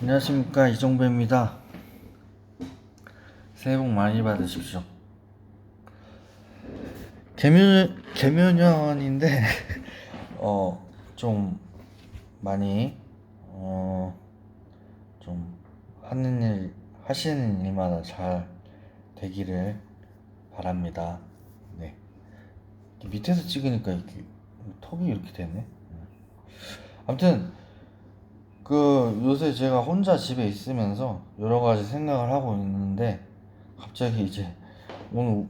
안녕하십니까 이종배입니다. 새해 복 많이 받으십시오. 개묘 개묘년인데 어 좀 많이 어 좀 하는 일 하시는 일마다 잘 되기를 바랍니다. 네. 밑에서 찍으니까 이렇게 턱이 이렇게 되네. 아무튼 그 요새 제가 혼자 집에 있으면서 여러 가지 생각을 하고 있는데 갑자기 이제 오늘 우-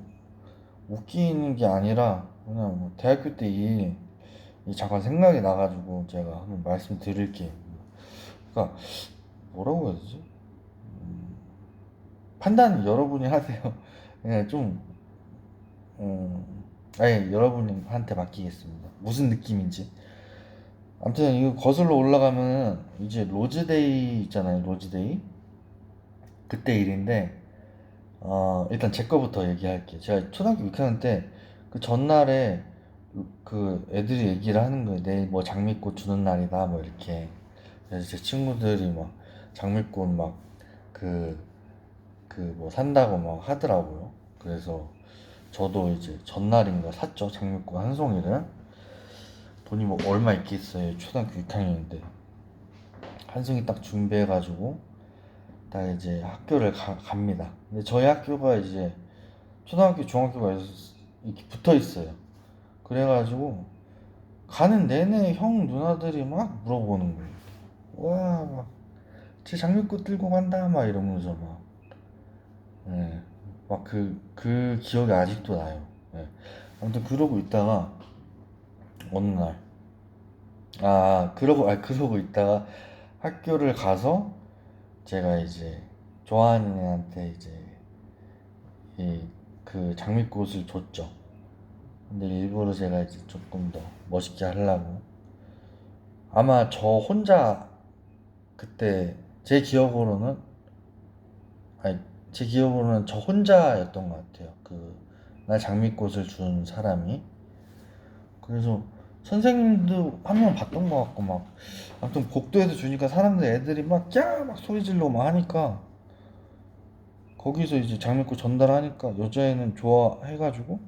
웃기는 게 아니라 그냥 뭐 대학교 때 이, 이 잠깐 생각이 나가지고 제가 한번 말씀드릴게요. 그러니까 뭐라고 해야 되지? 음, 판단 여러분이 하세요. 예, 좀 음, 아예 여러분한테 맡기겠습니다. 무슨 느낌인지. 아무튼 이거 거슬러 올라가면은 이제 로즈데이 있잖아요 로즈데이. 그때 일인데 어 일단 제 거부터 얘기할게요. 제가 초등학교 6학년 때 그 전날에 그 애들이 얘기를 하는 거예요. 내일 뭐 장미꽃 주는 날이다 뭐 이렇게. 그래서 제 친구들이 막 장미꽃 막 그 그 뭐 산다고 막 하더라고요. 그래서 저도 이제 전날인가 샀죠 장미꽃 한 송이를 돈이 뭐 얼마 있겠어요. 초등학교 6학년인데. 한승이 딱 준비해가지고 딱 이제 학교를 가, 갑니다. 근데 저희 학교가 이제 초등학교 중학교가 있- 이렇게 붙어 있어요. 그래가지고 가는 내내 형 누나들이 막 물어보는 거예요. 와막제 장미꽃 들고 간다 막 이러면서 막. 예, 막그그 기억이 아직도 나요. 예. 아무튼 그러고 있다가 어느 날, 아, 그러고, 아, 그러고 있다가 학교를 가서 제가 이제 좋아하는 애한테 이제 이 그 장미꽃을 줬죠. 근데 일부러 제가 이제 조금 더 멋있게 하려고. 아마 저 혼자 그때 제 기억으로는, 아니, 제 기억으로는 저 혼자였던 것 같아요. 그, 날 장미꽃을 준 사람이. 그래서 선생님도 한 명 봤던 것 같고 막 아무튼 복도에서 주니까 사람들 애들이 막야막 소리 지르고 막 하니까 거기서 이제 장미꽃 전달하니까 여자애는 좋아해가지고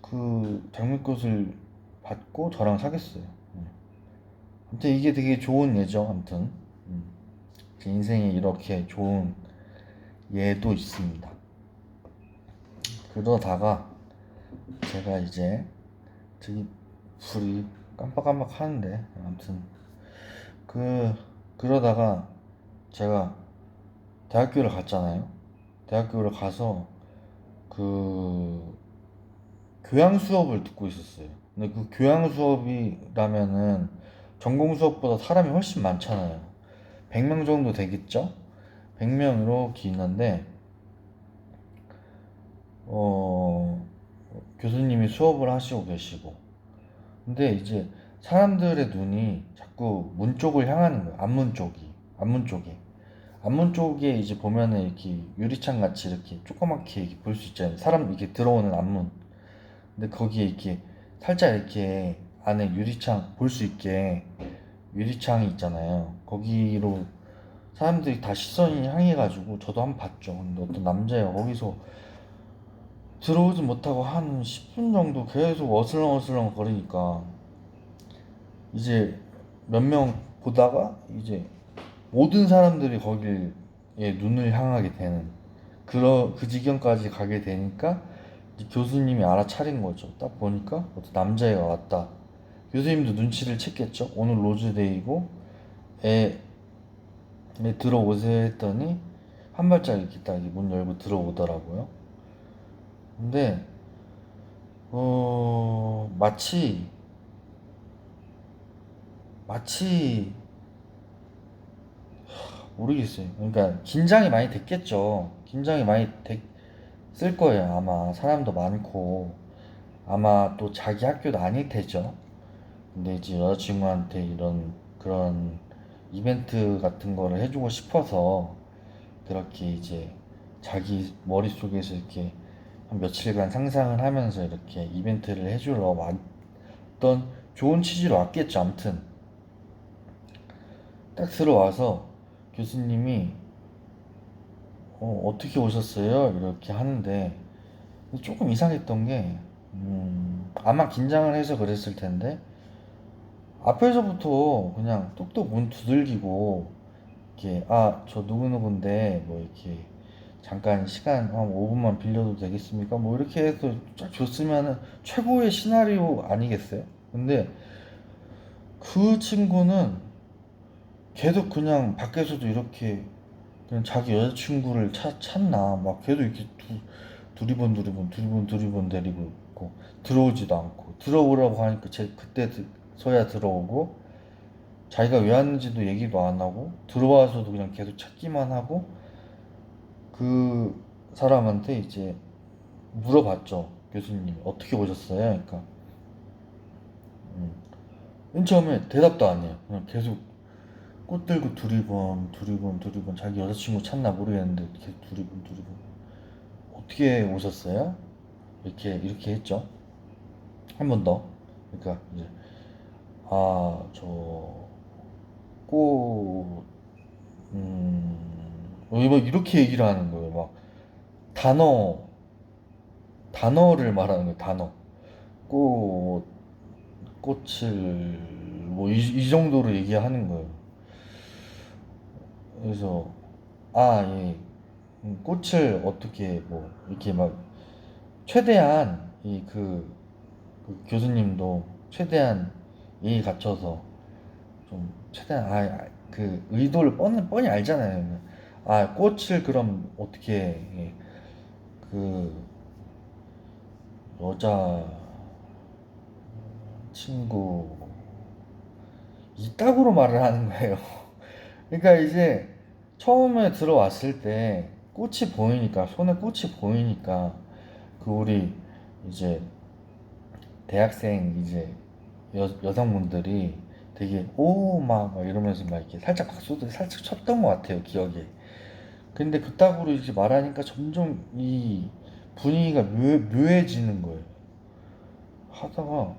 그 장미꽃을 받고 저랑 사귀었어요. 음. 아무튼 이게 되게 좋은 예죠. 아무튼 음. 제 인생에 이렇게 좋은 예도 있습니다. 그러다가 제가 이제 저기 불이 깜빡깜빡 하는데 아무튼 그 그러다가 제가 대학교를 갔잖아요. 대학교를 가서 그 교양 수업을 듣고 있었어요. 근데 그 교양 수업이라면은 전공 수업보다 사람이 훨씬 많잖아요. 100명 정도 되겠죠? 100명 이렇게 있는데 어 교수님이 수업을 하시고 계시고 근데 이제 사람들의 눈이 자꾸 문 쪽을 향하는 거예요. 앞문 쪽이 앞문 쪽에. 앞문 쪽에 이제 보면은 이렇게 유리창 같이 이렇게 조그맣게 볼 수 있잖아요. 사람 이렇게 들어오는 앞문. 근데 거기에 이렇게 살짝 이렇게 안에 유리창 볼 수 있게 유리창이 있잖아요. 거기로 사람들이 다 시선이 향해가지고 저도 한번 봤죠. 근데 어떤 남자애가 거기서 들어오지 못하고 한 10분 정도 계속 어슬렁어슬렁 거리니까 이제 몇 명 보다가 이제 모든 사람들이 거기에 눈을 향하게 되는 그러, 그 지경까지 가게 되니까 교수님이 알아차린 거죠. 딱 보니까 어떤 남자애가 왔다. 교수님도 눈치를 챘겠죠. 오늘 로즈데이고 애, 애 들어오세요 했더니 한 발짝 이렇게 딱 문 열고 들어오더라고요. 근데 어 마치 마치 모르겠어요. 그러니까 긴장이 많이 됐겠죠. 긴장이 많이 됐을 거예요. 아마 사람도 많고 아마 또 자기 학교도 아닐 테죠. 근데 이제 여자친구한테 이런 그런 이벤트 같은 거를 해주고 싶어서 그렇게 이제 자기 머릿속에서 이렇게 한 며칠간 상상을 하면서 이렇게 이벤트를 해주러 왔던 좋은 취지로 왔겠죠. 아무튼 딱 들어와서 교수님이 어, 어떻게 오셨어요? 이렇게 하는데 조금 이상했던 게 음, 아마 긴장을 해서 그랬을 텐데 앞에서부터 그냥 뚝뚝 문 두들기고 이렇게 아 저 누구누구인데 뭐 이렇게 잠깐 시간 한 5분만 빌려도 되겠습니까? 뭐 이렇게 해서 쫙 줬으면은 최고의 시나리오 아니겠어요? 근데 그 친구는 계속 그냥 밖에서도 이렇게 그냥 자기 여자친구를 찾, 찾나 막 계속 이렇게 두, 두리번 두리번 두리번 두리번 데리고 있고 들어오지도 않고 들어오라고 하니까 제 그때 서야 들어오고 자기가 왜 왔는지도 얘기도 안 하고 들어와서도 그냥 계속 찾기만 하고 그 사람한테 이제 물어봤죠 교수님 어떻게 오셨어요? 그러니까 음. 맨 처음에 대답도 안 해요 그냥 계속 꽃 들고 두리번 두리번 두리번 자기 여자친구 찾나 모르겠는데 계속 두리번 두리번 어떻게 오셨어요? 이렇게 이렇게 했죠 한 번 더 그러니까 이제 아 저 꽃 음, 어, 막 이렇게 얘기를 하는 거예요. 막 단어, 단어를 말하는 거예요. 단어. 꽃, 꽃을 뭐 이, 이 정도로 얘기하는 거예요. 그래서 아, 예. 음, 꽃을 어떻게 뭐 이렇게 막 최대한 이그 그 교수님도 최대한 예의 갖춰서 좀 최대한 아, 아, 그 의도를 뻔히, 뻔히 알잖아요. 아, 꽃을 그럼 어떻게 예, 그 여자 친구 이따구로 말을 하는 거예요. 그러니까 이제 처음에 들어왔을 때 꽃이 보이니까 손에 꽃이 보이니까 그 우리 이제 대학생 이제 여, 여성분들이 되게 오막 막 이러면서 막 이렇게 살짝 박수도 살짝 쳤던 것 같아요 기억에 근데 그따구로 이제 말하니까 점점 이 분위기가 묘, 묘해지는 거예요. 하다가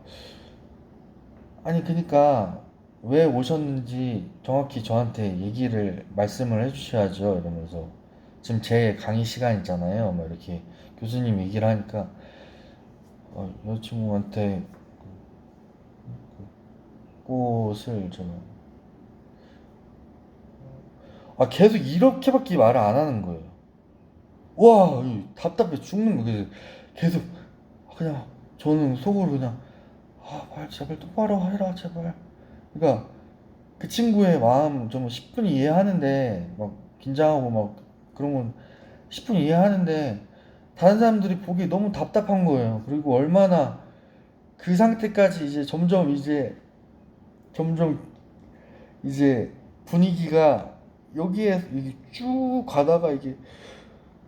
아니 그니까 왜 오셨는지 정확히 저한테 얘기를 말씀을 해주셔야죠 이러면서. 지금 제 강의 시간 있잖아요. 막 이렇게 교수님 얘기를 하니까 어, 여자친구한테 꽃을 제가 아 계속 이렇게밖에 말을 안 하는 거예요. 와이 답답해 죽는 거 그래서 계속 그냥 저는 속으로 그냥 아말 제발 똑바로 해라 제발. 그러니까 그 친구의 마음 좀 10분 이해하는데 막 긴장하고 막 그런 건 10분 이해하는데 다른 사람들이 보기 너무 답답한 거예요. 그리고 얼마나 그 상태까지 이제 점점 이제 점점 이제 분위기가 여기에 이게 쭉 가다가 이게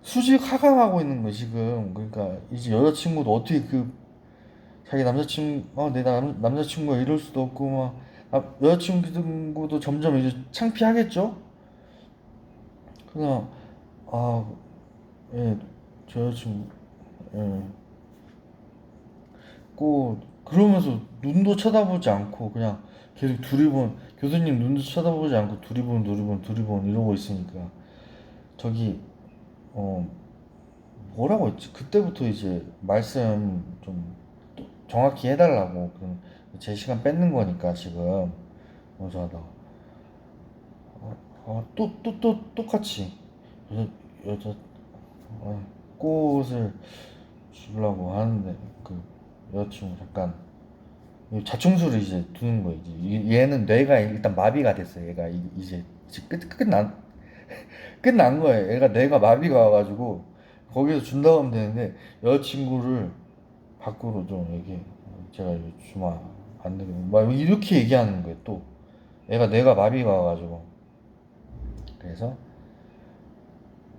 수직 하강하고 있는 거 지금 그러니까 이제 여자친구도 어떻게 그 자기 남자친구 어 내 남, 남자친구가 이럴 수도 없고 막 아, 여자친구도 점점 이제 창피하겠죠 그냥 아예저 여자친구 예. 꼭 그러면서 눈도 쳐다보지 않고 그냥 계속 두리번 교수님 눈도 쳐다보지 않고 두리번 두리번 두리번 이러고 있으니까 저기 어 뭐라고 했지? 그때부터 이제 말씀 좀 정확히 해달라고 그럼 제 시간 뺏는 거니까 지금. 먼저 하다가 또또또 어, 또 똑같이. 여자 여자 어, 꽃을 주려고 하는데 그 여자친구 잠깐 자충수를 이제 두는 거예요. 이제 얘는 뇌가 일단 마비가 됐어요. 얘가 이제 끝 끝난 끝난 거예요. 얘가 뇌가 마비가 와가지고 거기서 준다고 하면 되는데 여자친구를 밖으로 좀 얘기 제가 주마 안 되면 막 이렇게 얘기하는 거예요. 또 얘가 뇌가 마비가 와가지고 그래서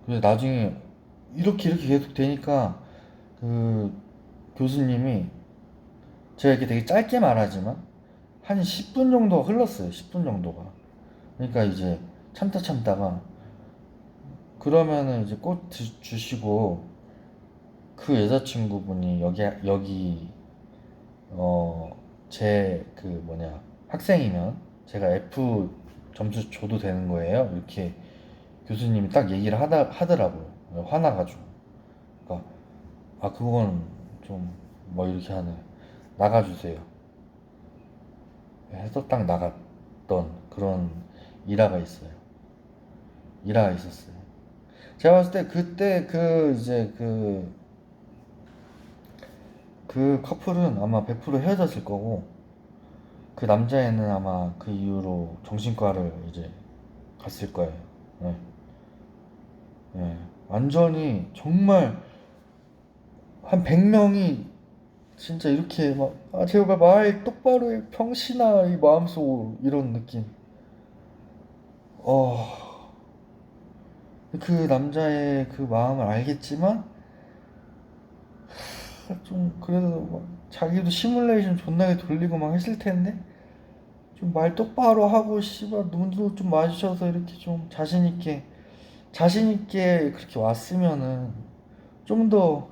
그래서 나중에 이렇게 이렇게 계속 되니까 그 교수님이 제가 이렇게 되게 짧게 말하지만 한 10분 정도 흘렀어요. 10분 정도가. 그러니까 이제 참다 참다가 그러면은 이제 꽃 주시고 그 여자친구분이 여기 여기 어 제 그 뭐냐 학생이면 제가 F 점수 줘도 되는 거예요. 이렇게 교수님이 딱 얘기를 하다, 하더라고요. 화나가지고. 그러니까, 아, 그건 좀, 뭐 이렇게 하네. 나가주세요. 해서 딱 나갔던 그런 일화가 있어요. 일화가 있었어요. 제가 봤을 때 그때 그 이제 그, 그 커플은 아마 100% 헤어졌을 거고, 그 남자애는 아마 그 이후로 정신과를 이제 갔을 거예요. 예. 예. 완전히 정말 한 100명이 진짜 이렇게 막, 아, 제발 말 똑바로 해, 평신아, 이 마음속 이런 느낌. 어, 그 남자의 그 마음을 알겠지만, 하, 좀, 그래도 막 자기도 시뮬레이션 존나게 돌리고 막 했을 텐데, 좀 말 똑바로 하고, 씨발, 눈도 좀 마주쳐서 이렇게 좀 자신 있게, 자신 있게 그렇게 왔으면은, 좀더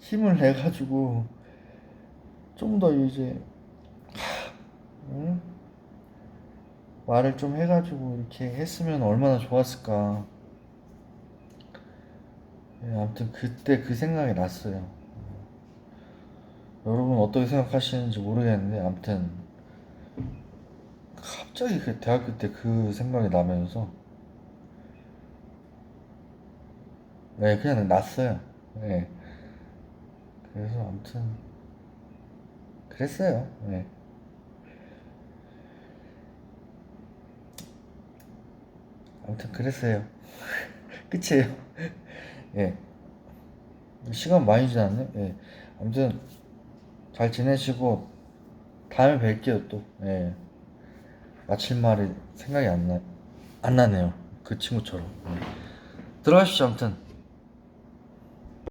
힘을 내가지고, 좀 더 이제 하, 응? 말을 좀 해가지고 이렇게 했으면 얼마나 좋았을까. 예, 아무튼 그때 그 생각이 났어요. 여러분 어떻게 생각하시는지 모르겠는데 아무튼 갑자기 그 대학교 때 그 생각이 나면서 네 그냥 났어요. 네. 그래서 아무튼 그랬어요. 네. 아무튼 그랬어요. 끝이에요. 예. 시간 많이 지났네. 예. 아무튼 잘 지내시고 다음에 뵐게요 또. 예. 마칠 말이 생각이 안 나, 안 나네요. 그 친구처럼. 예. 들어가십시오 아무튼.